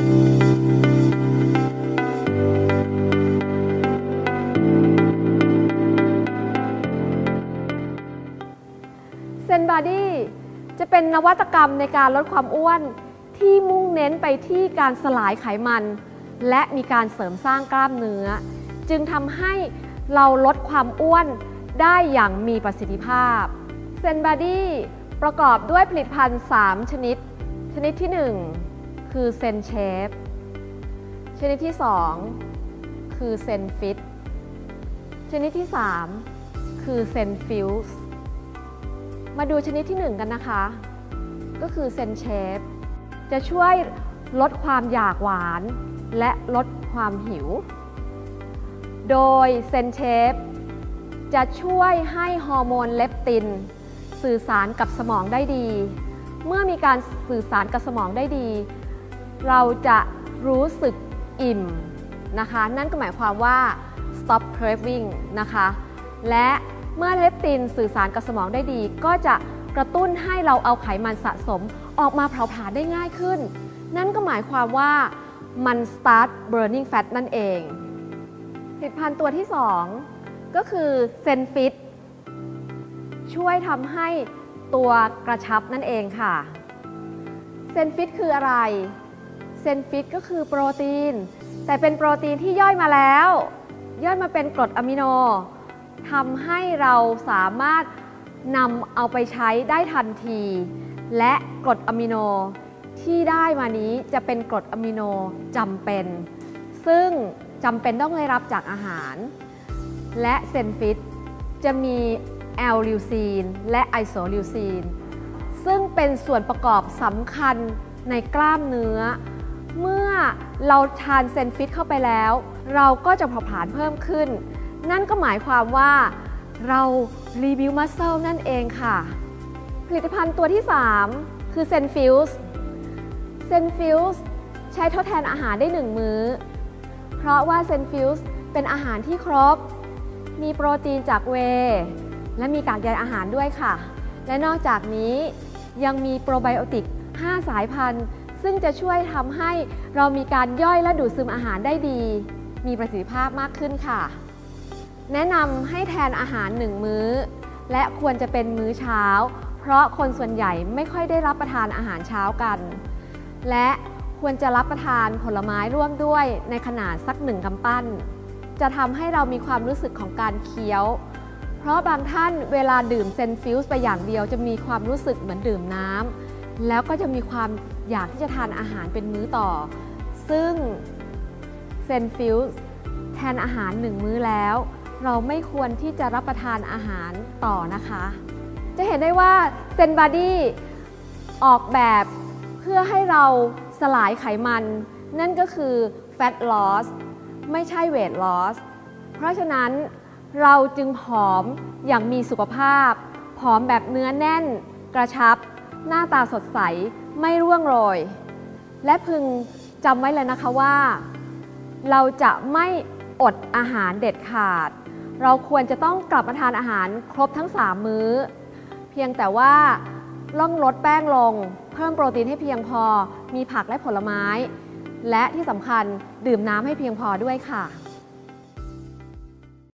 เซนบ o ดี้จะเป็นนวัตกรรมในการลดความอ้วน ที่มุ่งเน้นไปที่การสลายไขมัน และมีการเสริมสร้างกล้ามเนื้อ จึงทำให้เราลดความอ้วนได้อย่างมีประสิทธิภาพเซนบ o ดี้ประกอบด้วยผลิตภัณฑ์ 3 ชนิด ชนิดที่ 1 คือเซนเชฟชนิดที่ 2 คือเซนฟิตชนิดที่ 3 คือเซนฟิลส์มาดูชนิดที่ 1 กันนะคะ ก็คือเซนเชฟจะช่วยลดความอยากหวาน และลดความหิว โดยเซนเชฟจะช่วยให้ฮอร์โมนเลปติน สื่อสารกับสมองได้ดี เมื่อมีการสื่อสารกับสมองได้ดี เราจะรู้สึกอิ่มนะคะ นั่นก็หมายความว่า stop craving นะคะ และเมื่อเลปตินสื่อสารกับสมองได้ดี ก็จะกระตุ้นให้เราเอาไขมันสะสมออกมาเผาผลาญได้ง่ายขึ้น นั่นก็หมายความว่ามัน start burning fat นั่นเอง ผลิตภัณฑ์ตัวที่ 2 ก็คือเซนฟิตช่วยทำให้ตัวกระชับนั่นเองค่ะเซนฟิตคืออะไร เซนฟิตก็คือโปรตีน แต่เป็นโปรตีนที่ย่อยมาแล้ว ย่อยมาเป็นกรดอะมิโนทำให้เราสามารถนำเอาไปใช้ได้ทันที และกรดอะมิโนที่ได้มานี้จะเป็นกรดอะมิโนจำเป็น ซึ่งจำเป็นต้องได้รับจากอาหาร และเซนฟิตจะมีแอลลิวซีนและไอโซลิวซีนซึ่งเป็นส่วนประกอบสำคัญในกล้ามเนื้อ เมื่อเราทานเซนฟิตเข้าไปแล้ว เราก็จะเผาผลาญเพิ่มขึ้น นั่นก็หมายความว่าเรารีวิวมัสเซลนั่นเองค่ะ ผลิตภัณฑ์ตัวที่ 3 คือเซนฟิลส์เซนฟิลส์ใช้ทดแทนอาหารได้ 1 มื้อ เพราะว่าเซนฟิลส์เป็นอาหารที่ครบ มีโปรตีนจากเว และมีกากใยอาหารด้วยค่ะ และนอกจากนี้ยังมีโปรไบโอติก 5 สายพันธุ์ ซึ่งจะช่วยทำให้เรามีการย่อยและดูดซึมอาหารได้ดี มีประสิทธิภาพมากขึ้นค่ะ แนะนำให้แทนอาหาร1มื้อ และควรจะเป็นมื้อเช้า เพราะคนส่วนใหญ่ไม่ค่อยได้รับประทานอาหารเช้ากัน และควรจะรับประทานผลไม้ร่วมด้วยในขนาดสักหนึ่งกำปั้น จะทำให้เรามีความรู้สึกของการเคี้ยว เพราะบางท่านเวลาดื่มเซนฟิลส์ไปอย่างเดียวจะมีความรู้สึกเหมือนดื่มน้ำแล้วก็จะมีความ อยากที่จะทานอาหารเป็นมื้อต่อ ซึ่งเซนฟิลส์แทนอาหารหนึ่งมื้อแล้ว เราไม่ควรที่จะรับประทานอาหารต่อนะคะ จะเห็นได้ว่าเซนบ o ดี้ออกแบบเพื่อให้เราสลายไขมัน นั่นก็คือ fat loss ไม่ใช่ weight loss เพราะฉะนั้นเราจึงผอมอย่างมีสุขภาพ ผอมแบบเนื้อแน่น กระชับ หน้าตาสดใส ไม่ร่วงโรย และพึงจำไว้เลยนะคะว่า เราจะไม่อดอาหารเด็ดขาด เราควรจะต้องกลับมาทานอาหารครบทั้ง 3 มื้อ เพียงแต่ว่าล่องลดแป้งลง เพิ่มโปรตีนให้เพียงพอ มีผักและผลไม้ และที่สำคัญดื่มน้ำให้เพียงพอด้วยค่ะ